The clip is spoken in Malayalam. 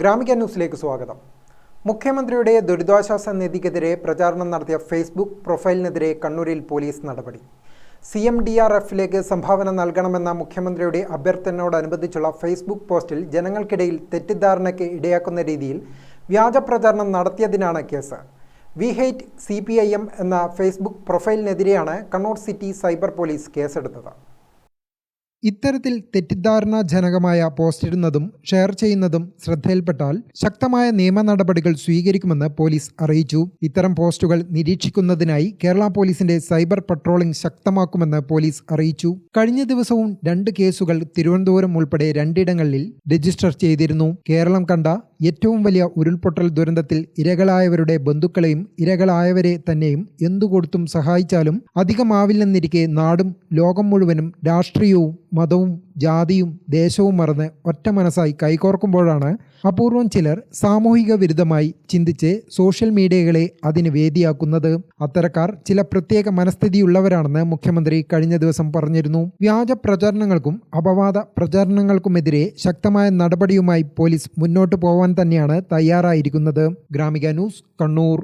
ഗ്രാമിക ന്യൂസിലേക്ക് സ്വാഗതം. മുഖ്യമന്ത്രിയുടെ ദുരിതാശ്വാസ നിധിക്കെതിരെ പ്രചാരണം നടത്തിയ ഫേസ്ബുക്ക് പ്രൊഫൈലിനെതിരെ കണ്ണൂരിൽ പോലീസ് നടപടി. സി എം ഡി ആർ എഫിലേക്ക് സംഭാവന നൽകണമെന്ന മുഖ്യമന്ത്രിയുടെ അഭ്യർത്ഥനയോടനുബന്ധിച്ചുള്ള ഫേസ്ബുക്ക് പോസ്റ്റിൽ ജനങ്ങൾക്കിടയിൽ തെറ്റിദ്ധാരണയ്ക്ക് ഇടയാക്കുന്ന രീതിയിൽ വ്യാജ പ്രചാരണം നടത്തിയതിനാണ് case. We hate C P I M എന്ന ഫേസ്ബുക്ക് പ്രൊഫൈലിനെതിരെയാണ് കണ്ണൂർ സിറ്റി സൈബർ പോലീസ് കേസെടുത്തത്. ഇത്തരത്തിൽ തെറ്റിദ്ധാരണാജനകമായ പോസ്റ്റിടുന്നതും ഷെയർ ചെയ്യുന്നതും ശ്രദ്ധയിൽപ്പെട്ടാൽ ശക്തമായ നിയമ നടപടികൾ സ്വീകരിക്കുമെന്ന് പോലീസ് അറിയിച്ചു. ഇത്തരം പോസ്റ്റുകൾ നിരീക്ഷിക്കുന്നതിനായി കേരള പോലീസിന്റെ സൈബർ പട്രോളിംഗ് ശക്തമാക്കുമെന്ന് പോലീസ് അറിയിച്ചു. കഴിഞ്ഞ ദിവസവും രണ്ട് കേസുകൾ തിരുവനന്തപുരം ഉൾപ്പെടെ രണ്ടിടങ്ങളിൽ രജിസ്റ്റർ ചെയ്തിരുന്നു. കേരളം കണ്ട ഏറ്റവും വലിയ ഉരുൾപൊട്ടൽ ദുരന്തത്തിൽ ഇരകളായവരുടെ ബന്ധുക്കളെയും ഇരകളായവരെ തന്നെയും എന്തുകൊടുത്തും സഹായിച്ചാലും അധികമാവില്ലെന്നിരിക്കെ നാടും ലോകം മുഴുവനും രാഷ്ട്രീയവും മതവും ജാതിയും ദേശവും മറന്ന് ഒറ്റ മനസ്സായി കൈകോർക്കുമ്പോഴാണ് അപൂർവം ചിലർ സാമൂഹിക വിരുദ്ധമായി ചിന്തിച്ച് സോഷ്യൽ മീഡിയകളെ അതിന് വേദിയാക്കുന്നത്. അത്തരക്കാർ ചില പ്രത്യേക മനസ്ഥിതിയുള്ളവരാണെന്ന് മുഖ്യമന്ത്രി കഴിഞ്ഞ ദിവസം പറഞ്ഞിരുന്നു. വ്യാജ പ്രചരണങ്ങൾക്കും അപവാദ പ്രചരണങ്ങൾക്കുമെതിരെ ശക്തമായ നടപടിയുമായി പോലീസ് മുന്നോട്ടു പോവാൻ തന്നെയാണ് തയ്യാറായിരിക്കുന്നത്. ഗ്രാമിക ന്യൂസ് കണ്ണൂർ.